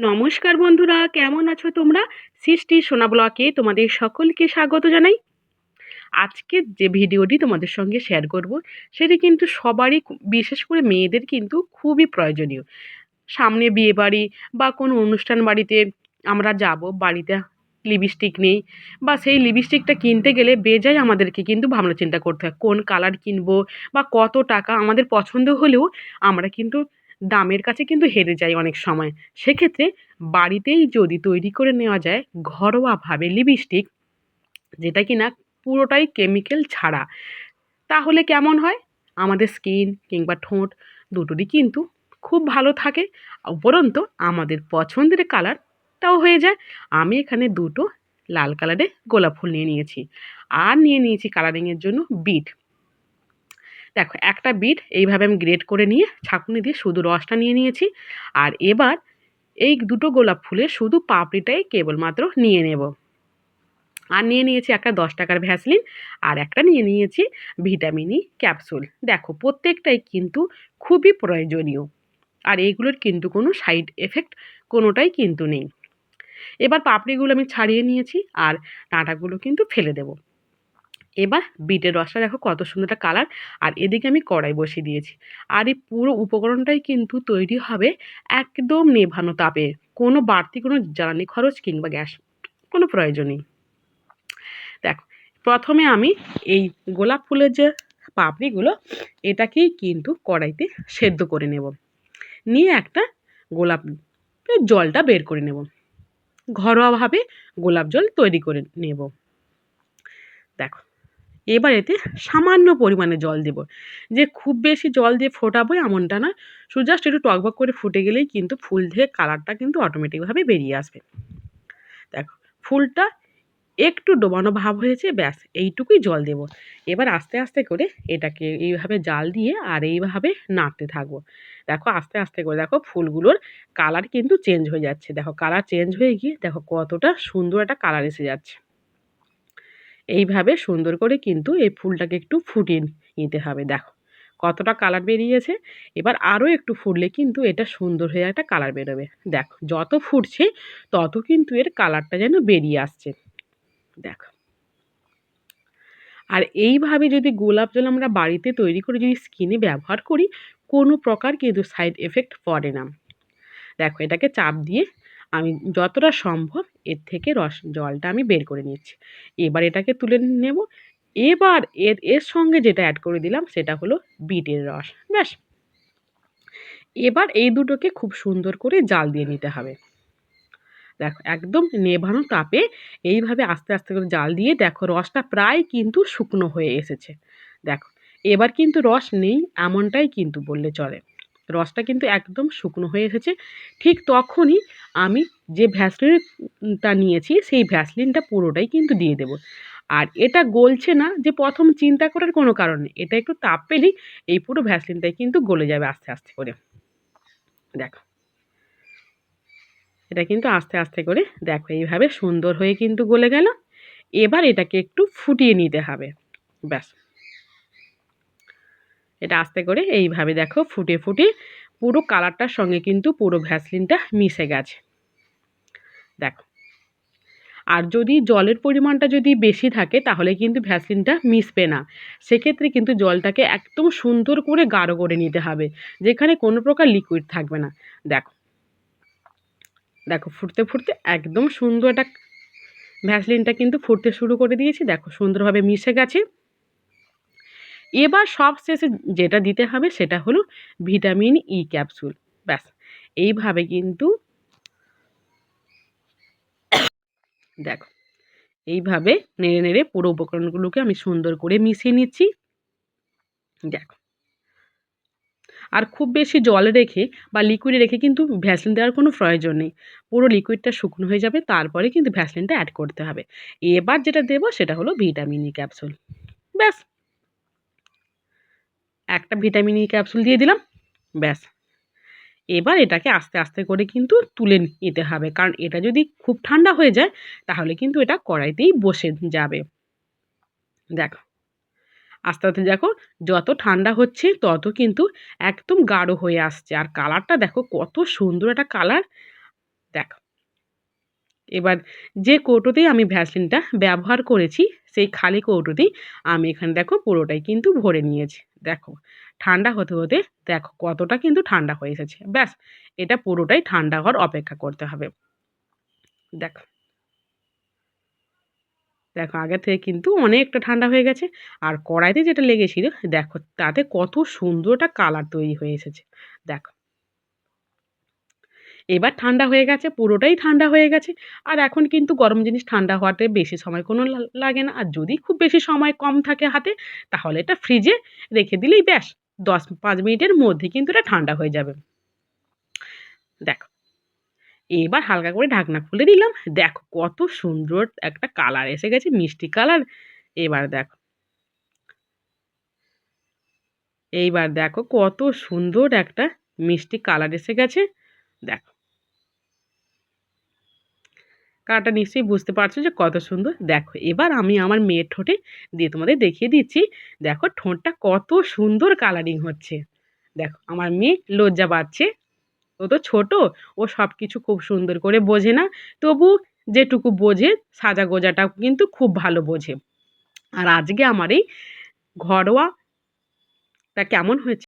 নমস্কার বন্ধুরা, কেমন আছো তোমরা? সৃষ্টি সোনা ব্লকে তোমাদের সকলকে স্বাগত জানাই। আজকে যে ভিডিওটি তোমাদের সঙ্গে শেয়ার করব, সেটি কিন্তু সবারই বিশেষ করে মেয়েদের কিন্তু খুবই প্রয়োজনীয়। সামনে বিয়ে বাড়ি বা কোনো অনুষ্ঠান বাড়িতে আমরা যাব, বাড়িতে লিপস্টিক নেই বা সেই লিপস্টিকটা কিনতে গেলে বেজায় আমাদেরকে কিন্তু ভাবনা চিন্তা করতে হয়, কোন কালার কিনবো বা কত টাকা আমাদের পছন্দ হলেও আমরা কিন্তু দামের কাছে কিন্তু হেরে যায় অনেক সময়। সেক্ষেত্রে বাড়িতেই যদি তৈরি করে নেওয়া যায় ঘরোয়াভাবে লিপস্টিক, যেটা কি না পুরোটাই কেমিক্যাল ছাড়া, তাহলে কেমন হয়? আমাদের স্কিন কিংবা ঠোঁট দুটোরই কিন্তু খুব ভালো থাকে। উপরন্তু আমাদের পছন্দের কালারটাও হয়ে যায়। আমি এখানে দুটো লাল কালারের গোলাপ ফুল নিয়ে নিয়েছি। আর নিয়ে নিয়েছি কালারিংয়ের জন্য বিট দেখো, একটা বিট এইভাবে আমি গ্রেড করে নিয়ে ছাঁকুনি দিয়ে শুধু রসটা নিয়ে নিয়েছি। আর এবার এই দুটো গোলাপ ফুলের শুধু পাপড়িটাই কেবলমাত্র নিয়ে নেব। আর নিয়ে নিয়েছি একটা দশ টাকার ভ্যাসলিন আর একটা নিয়ে নিয়েছি ভিটামিনি ক্যাপসুল। দেখো, প্রত্যেকটাই কিন্তু খুবই প্রয়োজনীয়। আর এইগুলোর কিন্তু কোনো সাইড এফেক্ট কোনোটাই কিন্তু নেই। এবার পাপড়িগুলো আমি ছাড়িয়ে নিয়েছি আর ডাঁটাগুলো কিন্তু ফেলে দেব। এবার বিটের রসটা দেখো কত সুন্দর একটা কালার আর এদিকে আমি কড়াই বসিয়ে দিয়েছি। আর এই পুরো উপকরণটাই কিন্তু তৈরি হবে একদম নেভানো তাপে। কোনো বাড়তি কোনো জ্বালানি খরচ কিংবা গ্যাস, কোনো প্রয়োজন নেই দেখো, প্রথমে আমি এই গোলাপ ফুলের যে পাপড়িগুলো, এটাকেই কিন্তু কড়াইতে সেদ্ধ করে নেব। নিয়ে একটা গোলাপ জলটা বের করে নেব। ঘরোয়াভাবে গোলাপ জল তৈরি করে নেব। দেখো এবার এতে সামান্য পরিমাণে জল দেব। যে খুব বেশি জল দিয়ে ফোটাবো এমনটা না। শুধু জাস্ট একটু টকবক করে ফুটে গেলেই কিন্তু ফুল থেকে কালারটা কিন্তু অটোমেটিকভাবে বেরিয়ে আসবে। দেখো, ফুলটা একটু ডোবানো ভাব হয়েছে, ব্যাস, এইটুকুই জল দেব। এবার আস্তে আস্তে করে এটাকে এইভাবে জাল দিয়ে আর এইভাবে নাড়তে থাকব। দেখো, আস্তে আস্তে করে দেখো ফুলগুলোর কালার কিন্তু চেঞ্জ হয়ে যাচ্ছে। দেখো কালার চেঞ্জ হয়ে গিয়ে দেখো কতটা সুন্দর একটা কালার এসে যাচ্ছে। এইভাবে সুন্দর করে কিন্তু এই ফুলটাকে একটু ফুটিয়ে নিতে হবে। দেখো কতটা কালার বেরিয়েছে। এবার আরও একটু ফুটলে কিন্তু এটা সুন্দর হয়ে একটা কালার বেরোবে। দেখো যত ফুটছে তত কিন্তু এর কালারটা যেন বেরিয়ে আসছে। দেখো। আর এইভাবে যদি গোলাপ জল আমরা বাড়িতে তৈরি করে যদি স্কিনে ব্যবহার করি কোনো প্রকার কিন্তু সাইড এফেক্ট পড়ে না। দেখো এটাকে চাপ দিয়ে আমি যতটা সম্ভব এর থেকে রস, জলটা আমি বের করে নিচ্ছি। এবার এটাকে তুলে নেব। এবার এর এর সঙ্গে যেটা অ্যাড করে দিলাম সেটা হলো বিটের রস। ব্যাস। এবার এই দুটোকে খুব সুন্দর করে জাল দিয়ে নিতে হবে। দেখো, একদম নেভানো তাপে এইভাবে আস্তে আস্তে করে জাল দিয়ে দেখো রসটা প্রায় কিন্তু শুকনো হয়ে এসেছে। দেখো, এবার কিন্তু রস নেই এমনটাই কিন্তু বললে চলে। রসটা কিন্তু একদম শুকনো হয়ে এসেছে। ঠিক তখনই আমি যে ভ্যাসলিনটা নিয়েছি, সেই ভ্যাসলিনটা পুরোটাই কিন্তু দিয়ে দেবো। আর এটা গলছে না যে প্রথম চিন্তা করার কোনো কারণ নেই। এটা একটু তাপ পেলেই এই পুরো ভ্যাসলিনটাই কিন্তু গলে যাবে আস্তে আস্তে করে। দেখো। এটা কিন্তু আস্তে আস্তে করে দেখো এইভাবে সুন্দর হয়ে কিন্তু গলে গেল। এবার এটাকে একটু ফুটিয়ে নিতে হবে। ব্যাস। এটা আস্তে করে এইভাবে দেখো ফুটে ফুটে পুরো কালারটার সঙ্গে কিন্তু পুরো ভ্যাসলিনটা মিশে গেছে। দেখো। আর যদি জলের পরিমাণটা যদি বেশি থাকে তাহলে কিন্তু ভ্যাসলিনটা মিশবে না। সেক্ষেত্রে কিন্তু জলটাকে একদম সুন্দর করে গাঢ় করে নিতে হবে, যেখানে কোনো প্রকার লিকুইড থাকবে না। দেখো। দেখো, ফুটতে ফুটতে একদম সুন্দর একটা ভ্যাসলিনটা কিন্তু ফুটতে শুরু করে দিয়েছি। দেখো, সুন্দরভাবে মিশে গেছে। এবার সব শেষে যেটা দিতে হবে সেটা হলো ভিটামিন ই ক্যাপসুল ব্যাস, এইভাবে কিন্তু দেখো, এইভাবে নেড়ে নেড়ে পুরো উপকরণগুলোকে আমি সুন্দর করে মিশিয়ে নিচ্ছি। দেখো, আর খুব বেশি জল রেখে বা লিকুইডে রেখে কিন্তু ভ্যাসলিন দেওয়ার কোনো প্রয়োজন নেই। পুরো লিকুইডটা শুকনো হয়ে যাবে, তারপরে কিন্তু ভ্যাসলিনটা অ্যাড করতে হবে। এবার যেটা দেবো সেটা হলো ভিটামিন ই ক্যাপসুল ব্যাস একটা ভিটামিন ই ক্যাপসুল দিয়ে দিলাম, ব্যাস। এবার এটাকে আস্তে আস্তে করে কিন্তু তুলে নিতে হবে, কারণ এটা যদি খুব ঠান্ডা হয়ে যায়, তাহলে কিন্তু এটা কড়াইতেই বসে যাবে। দেখো, আস্তে আস্তে দেখো, যত ঠান্ডা হচ্ছে, তত কিন্তু একদম গাঢ় হয়ে আসছে। আর কালারটা দেখো, কত সুন্দর একটা কালার। দেখো, এবার যে কৌটোতেই আমি ভ্যাসলিনটা ব্যবহার করেছি, সেই খালি কৌটোতেই আমি এখানে দেখো পুরোটাই কিন্তু ভরে নিয়েছি। দেখো, ঠান্ডা হতে হতে দেখো কতটা কিন্তু ঠান্ডা হয়ে এসেছে। ব্যাস, এটা পুরোটাই ঠান্ডা হওয়ার অপেক্ষা করতে হবে। দেখো। দেখো, আগে থেকে কিন্তু অনেকটা ঠান্ডা হয়ে গেছে। আর কড়াইতে যেটা লেগেছিল, দেখো তাতে কত সুন্দর একটা কালার তৈরি হয়ে এসেছে। দেখো। এবার ঠান্ডা হয়ে গেছে, পুরোটাই ঠান্ডা হয়ে গেছে। আর এখন কিন্তু গরম জিনিস ঠান্ডা হওয়াতে বেশি সময় কোনো লাগে না। আর যদি খুব বেশি সময় কম থাকে হাতে, তাহলে এটা ফ্রিজে রেখে দিলেই ব্যাস। দশ পাঁচ মিনিটের মধ্যে কিন্তু এটা ঠান্ডা হয়ে যাবে। দেখো, এবার হালকা করে ঢাকনা খুলে দিলাম দেখো কত সুন্দর একটা কালার এসে গেছে, মিষ্টি কালার। এবার দেখো, এইবার দেখো কত সুন্দর একটা মিষ্টি কালার এসে গেছে। দেখো কালারটা নিশ্চয়ই বুঝতে পারছ যে কত সুন্দর। দেখো, এবার আমি আমার মেয়ের ঠোঁটে দিয়ে তোমাদের দেখিয়ে দিচ্ছি। দেখো, ঠোঁটটা কত সুন্দর কালারিং হচ্ছে। দেখো, আমার মেয়ে লজ্জা পাচ্ছে। ও তো ছোট, ও সব কিছু খুব সুন্দর করে বোঝে না। তবু যেটুকু বোঝে সাজা গোজাটা কিন্তু খুব ভালো বোঝে। আর আজকে আমার এই ঘরোয়াটা কেমন হয়েছে?